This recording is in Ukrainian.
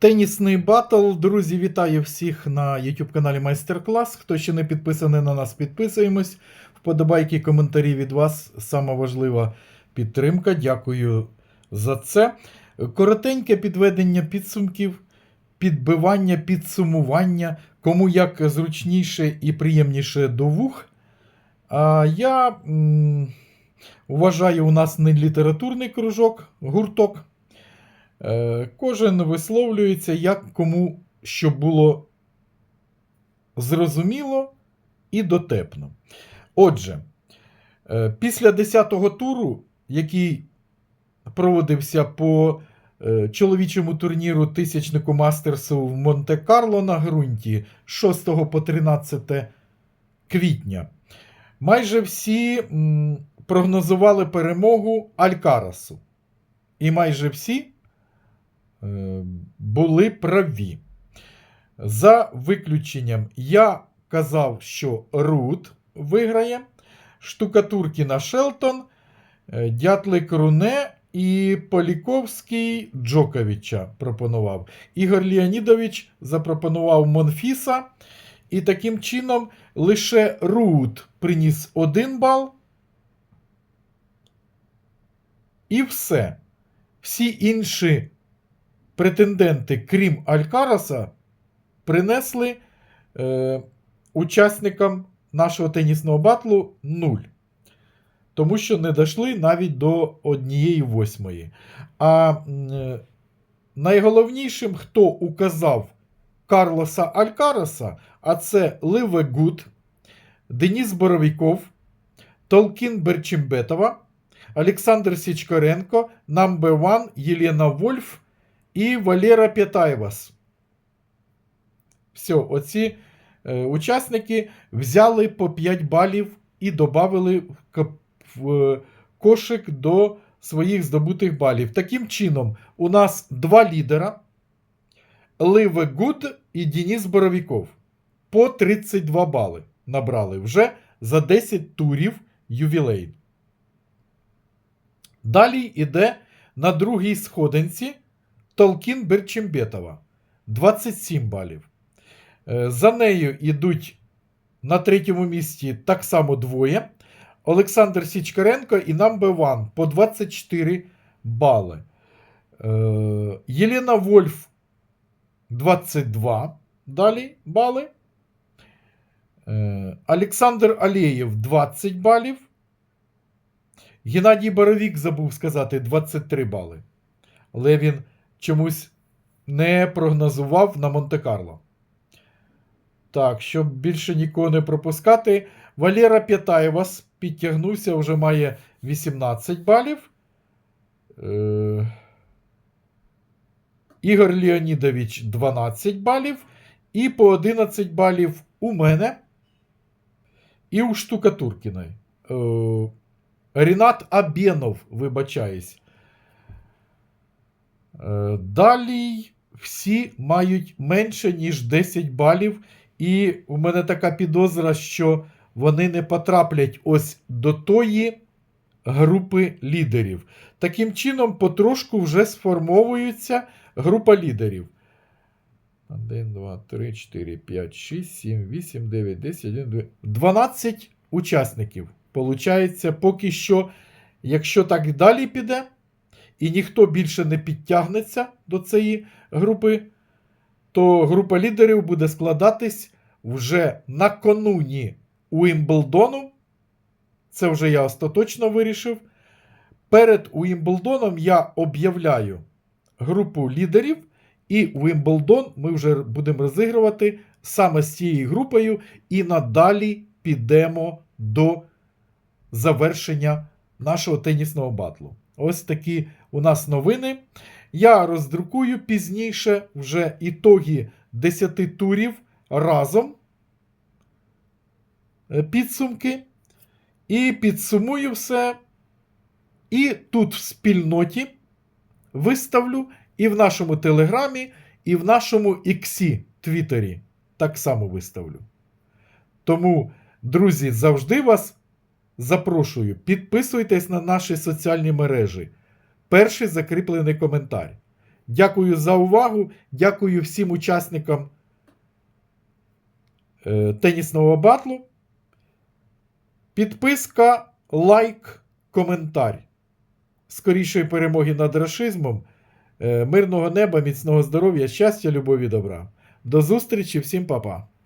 Тенісний батл. Друзі, вітаю всіх на YouTube каналі Майстер Клас. Хто ще не підписаний на нас, підписуємось. Вподобайки, коментарі від вас. Сама важлива підтримка. Дякую за це. Коротеньке підведення підсумків, підбивання, підсумування, кому як зручніше і приємніше до вух. А я м, вважаю, у нас не літературний кружок, гурток. Е, Кожен висловлюється, як кому що було зрозуміло і дотепно. Отже, е, після 10-го туру, який проводився по е, чоловічому турніру тисячнику Мастерсу в Монте-Карло на ґрунті 6 по 13 квітня, майже всі прогнозували перемогу Алькарасу. І майже всі були праві. За виключенням, я казав, що Рут виграє, Штукатуркіна Шелтон, е, Дятлик Руне і Поліковський Джоковича пропонував. Ігор Леонідович запропонував Монфіса. І таким чином лише Рут приніс один бал. І все. Всі інші претенденти, крім Алькараса, принесли е, учасникам нашого тенісного батлу 0. Тому що не дійшли навіть до однієї восьмої. А е, найголовнішим, хто указав Карлоса Алькараса, а це Ливе Гуд, Деніс Боровіков, Толкін Берчимбетова, Олександр Січкоренко, Number One, Єлена Вольф і Валера П'ятаєвас. Все, оці е, учасники взяли по 5 балів і додали в, е, кошик до своїх здобутих балів. Таким чином, у нас два лідера: Ливе Гуд і Денис Боровіков. По 32 бали набрали вже за 10 турів ювілей. Далі йде на другій сходинці Толкін Берчимбетова 27 балів. Е, За нею йдуть на третьому місці так само двоє. Олександр Січкаренко і Number One по 24 бали. Е, Єлена Вольф 22 далі бали. Е, Олександр Алєєв 20 балів. Геннадій Боровік забув сказати 23 бали. Але він чомусь не прогнозував на Монте-Карло. Так, щоб більше нікого не пропускати, Валера П'ятаєвас підтягнувся, вже має 18 балів. Е... Ігор Леонідович 12 балів. І по 11 балів у мене. І у Штукатуркіної. Е... Рінат Абєнов, вибачаюсь. Е, Далі всі мають менше, ніж 10 балів. І у мене така підозра, що вони не потраплять ось до тої групи лідерів. Таким чином, потрошку вже сформовується група лідерів. 1, 2, 3, 4, 5, 6, 7, 8, 9, 10, 11, 12. 12 учасників. Получається, поки що, якщо так далі піде, і ніхто більше не підтягнеться до цієї групи, то група лідерів буде складатись вже накануні Уімблдону. Це вже я остаточно вирішив. Перед Уімблдоном я об'являю групу лідерів, і Уімблдон ми вже будемо розігрувати саме з цією групою, і надалі підемо до завершення нашого тенісного батлу. Ось такі у нас новини. Я роздрукую пізніше вже ітоги 10 турів разом. е, Підсумки. І підсумую все. І тут в спільноті виставлю і в нашому телеграмі, і в нашому іксі Твіттері так само виставлю. Тому, друзі, завжди вас запрошую. Підписуйтесь на наші соціальні мережі. Перший закріплений коментар. Дякую за увагу. Дякую всім учасникам е, тенісного батлу. Підписка, лайк, коментар. Скорішої перемоги над рашизмом. Е, Мирного неба, міцного здоров'я, щастя, любові, добра. До зустрічі, всім па-па.